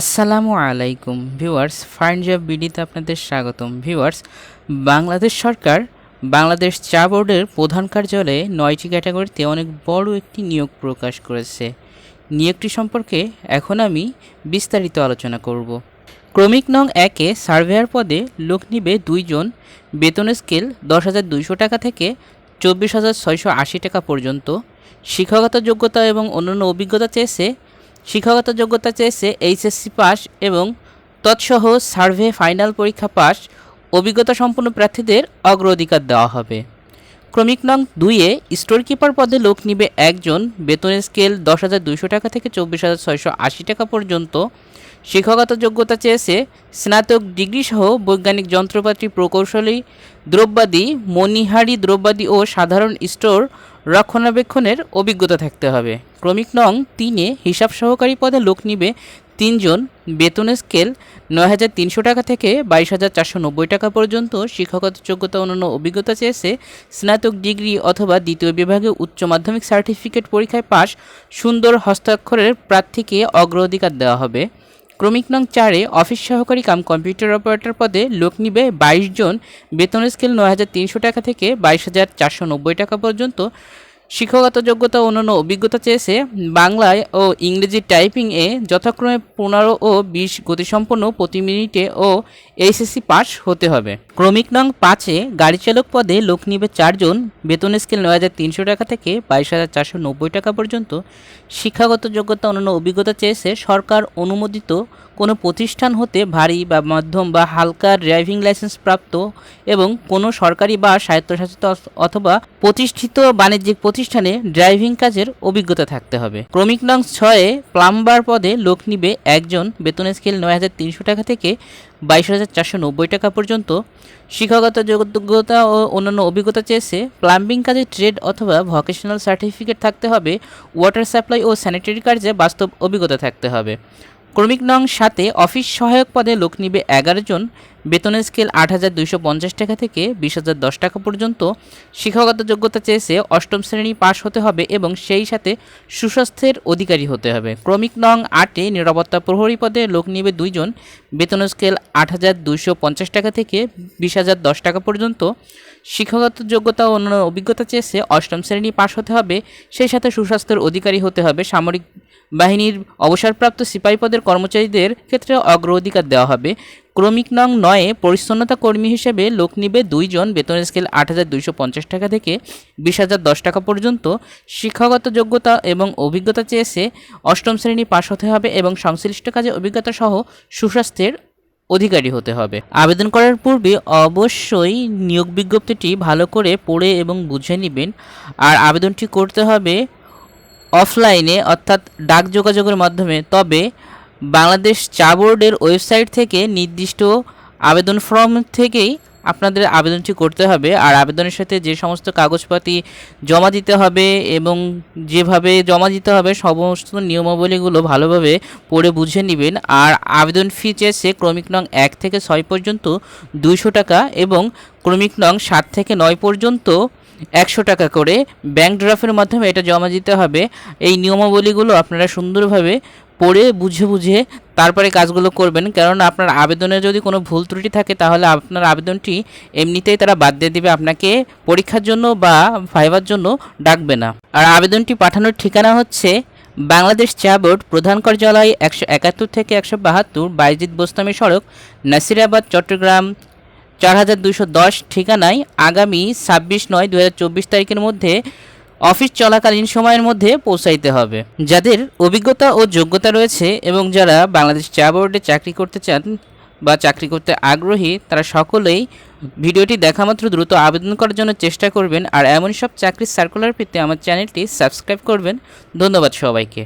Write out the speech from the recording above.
আসসালামু আলাইকুম viewers fine job বিডিতে আপনাদের স্বাগতম। ভিউয়ার্স, বাংলাদেশ সরকার বাংলাদেশ চা বোর্ডের প্রধান কার্যালয়ে নয়টি ক্যাটাগরিতে অনেক বড় একটি নিয়োগ প্রকাশ করেছে। নিয়োগটি সম্পর্কে এখন আমি বিস্তারিত আলোচনা করব। ক্রমিক নং একে সার্ভেয়ার পদে লোক নিবে দুইজন, বেতন স্কেল দশ হাজার দুইশো টাকা থেকে চব্বিশ হাজার ছয়শো আশি টাকা পর্যন্ত, শিক্ষাগত যোগ্যতা এবং অন্যান্য অভিজ্ঞতা চেয়েছে শিক্ষাগত যোগ্যতা চেয়েছে এইচএসসি পাস এবং তৎসহ সার্ভে ফাইনাল পরীক্ষা পাস, অভিজ্ঞতা সম্পন্ন প্রার্থীদের অগ্রাধিকার দেওয়া হবে। ক্রমিক নং দুইয়ে স্টোর কিপার পদে লোক নিবে একজন, বেতনের স্কেল দশ হাজার দুইশো টাকা থেকে চব্বিশ হাজার ছয়শো আশি টাকা পর্যন্ত। শিক্ষাগত যোগ্যতা চেয়েছে স্নাতক ডিগ্রি সহ বৈজ্ঞানিক যন্ত্রপাতি প্রকৌশলী, দ্রব্যাদি, মণিহারি দ্রব্যাদি ও সাধারণ স্টোর রক্ষণাবেক্ষণের অভিজ্ঞতা থাকতে হবে। ক্রমিক নং তিনে হিসাব সহকারী পদে লোক নিবে তিনজন। বেতনের স্কেল নয় হাজার তিনশো টাকা থেকে বাইশ হাজার চারশো নব্বই টাকা পর্যন্ত। শিক্ষাগত যোগ্যতা অন্যান্য অভিজ্ঞতা চেয়েছে স্নাতক ডিগ্রি অথবা দ্বিতীয় বিভাগে উচ্চ মাধ্যমিক সার্টিফিকেট পরীক্ষায় পাশ। সুন্দর হস্তাক্ষরের প্রার্থীকে অগ্রাধিকার দেওয়া হবে। ক্রমিক নং চারে অফিস সহকারী কাম কম্পিউটার অপারেটর পদে লোক নিবে বাইশ জন। বেতন স্কেল নয় হাজার তিনশো টাকা থেকে বাইশ হাজার চারশো নব্বই টাকা পর্যন্ত। শিক্ষাগত যোগ্যতা, অন্যান্য অভিজ্ঞতা চেয়েছে বাংলায় ও ইংরেজি টাইপিং এ যথাক্রমে পনেরো ও বিশ গতিসম্পন্ন প্রতি মিনিটে ও এইচএসসি পাস হতে হবে। ক্রমিক নং পাঁচে গাড়ি চালক পদে লোক নিবে চারজন, বেতন স্কেল নয় হাজার তিনশো টাকা থেকে বাইশ হাজার চারশো নব্বই টাকা পর্যন্ত। শিক্ষাগত যোগ্যতা অন্যান্য অভিজ্ঞতা চেয়েছে সরকার অনুমোদিত কোনো প্রতিষ্ঠান হতে ভারী বা মধ্যম বা হালকা ড্রাইভিং লাইসেন্স প্রাপ্ত এবং কোনো সরকারি বা স্বায়ত্তশাসিত অথ- অথবা প্রতিষ্ঠিত বাণিজ্যিক প্রতিষ্ঠানে ড্রাইভিং কাজের অভিজ্ঞতা থাকতে হবে। ক্রমিক নং ছয়ে প্লাম্বার পদে লোক নিবে একজন, বেতন স্কেল নয় হাজার তিনশো টাকা থেকে বাইশ হাজার চারশো নব্বই টাকা পর্যন্ত। শিক্ষাগত যোগ্যতা ও অন্যান্য অভিজ্ঞতা চেয়েছে। প্লাম্বিং কাজে ট্রেড অথবা ভকেশনাল সার্টিফিকেট থাকতে হবে। ওয়াটার সাপ্লাই ও স্যানিটারি কার্যে বাস্তব অভিজ্ঞতা থাকতে হবে। ক্রমিক নং সাথে অফিস সহায়ক পদে লোক নিবে এগারো জন। বেতনের স্কেল আট হাজার দুইশো পঞ্চাশ টাকা থেকে বিশ হাজার দশ টাকা পর্যন্ত। শিক্ষাগত যোগ্যতা চেয়েছে অষ্টম শ্রেণি পাশ হতে হবে এবং সেই সাথে সুস্বাস্থ্যের অধিকারী হতে হবে। ক্রমিক নং আটে নিরাপত্তা প্রহরী পদে লোক নিবে দুইজন। বেতন স্কেল আট হাজার দুইশো পঞ্চাশ টাকা থেকে বিশ হাজার দশ টাকা পর্যন্ত। শিক্ষাগত যোগ্যতা ও অন্যান্য অভিজ্ঞতা চেয়েছে অষ্টম শ্রেণি পাশ হতে হবে। সেই সাথে সুস্বাস্থ্যের অধিকারী হতে হবে। সামরিক বাহিনীর অবসরপ্রাপ্ত সিপাহী পদের কর্মচারীদের ক্ষেত্রে অগ্রাধিকার দেওয়া হবে। ক্রমিক নং নয়ে পরিচ্ছন্নতা কর্মী হিসেবে লোক নিবে দুইজন বেতন স্কেল আট হাজার দুইশো পঞ্চাশ টাকা থেকে বিশ হাজার দশ টাকা পর্যন্ত। শিক্ষাগত যোগ্যতা এবং অভিজ্ঞতা চেয়েছে অষ্টম শ্রেণি পাশ হতে হবে এবং সংশ্লিষ্ট কাজে অভিজ্ঞতা সহ সুস্বাস্থ্যের অধিকারী হতে হবে। আবেদন করার পূর্বে অবশ্যই নিয়োগ বিজ্ঞপ্তিটি ভালো করে পড়ে এবং বুঝে নেবেন। আর আবেদনটি করতে হবে অফলাইনে, অর্থাৎ ডাক যোগাযোগের মাধ্যমে। তবে বাংলাদেশ চা বোর্ডের ওয়েবসাইট থেকে নির্দিষ্ট আবেদন ফর্ম থেকেই আপনাদের আবেদনটি করতে হবে। আর আবেদনের সাথে যে সমস্ত কাগজপাতি জমা দিতে হবে এবং যেভাবে জমা দিতে হবে সমস্ত নিয়মাবলীগুলো ভালোভাবে পড়ে বুঝে নেবেন। আর আবেদন ফি চেয়েছে ক্রমিক নং এক থেকে ছয় পর্যন্ত দুইশো টাকা এবং ক্রমিক নং সাত থেকে নয় পর্যন্ত একশো টাকা করে ব্যাংক ড্রাফের মাধ্যমে এটা জমা দিতে হবে। এই নিয়মাবলীগুলো আপনারা সুন্দরভাবে পড়ে বুঝে বুঝে তারপরে কাজগুলো করবেন। কারণ আপনার আবেদনে যদি কোনো ভুল ত্রুটি থাকে, তাহলে আপনার আবেদনটি এমনিতেই তারা বাদ দিয়ে দেবে। আপনাকে পরীক্ষার জন্য বা ভাইবার জন্য ডাকবে না। আর আবেদনটি পাঠানোর ঠিকানা হচ্ছে বাংলাদেশ চা বোর্ড, প্রধান কার্যালয় একশো একাত্তর থেকে একশো বাহাত্তর, বাইজিৎ বোস্তামি সড়ক, নাসিরাবাদ, চট্টগ্রাম, চার হাজার দুশো দশ। ঠিকানায় আগামী ছাব্বিশ নয় দু তারিখের মধ্যে অফিস চলাকালীন সময়ের মধ্যে পৌঁছাইতে হবে। যাদের অভিজ্ঞতা ও যোগ্যতা রয়েছে এবং যারা বাংলাদেশ চা বোর্ডে চাকরি করতে চান বা চাকরি করতে আগ্রহী, তারা সকলেই ভিডিওটি দেখা মাত্র দ্রুত আবেদন করার জন্য চেষ্টা করবেন। আর এমন সব চাকরির সার্কুলার পেতে আমার চ্যানেলটি সাবস্ক্রাইব করবেন। ধন্যবাদ সবাইকে।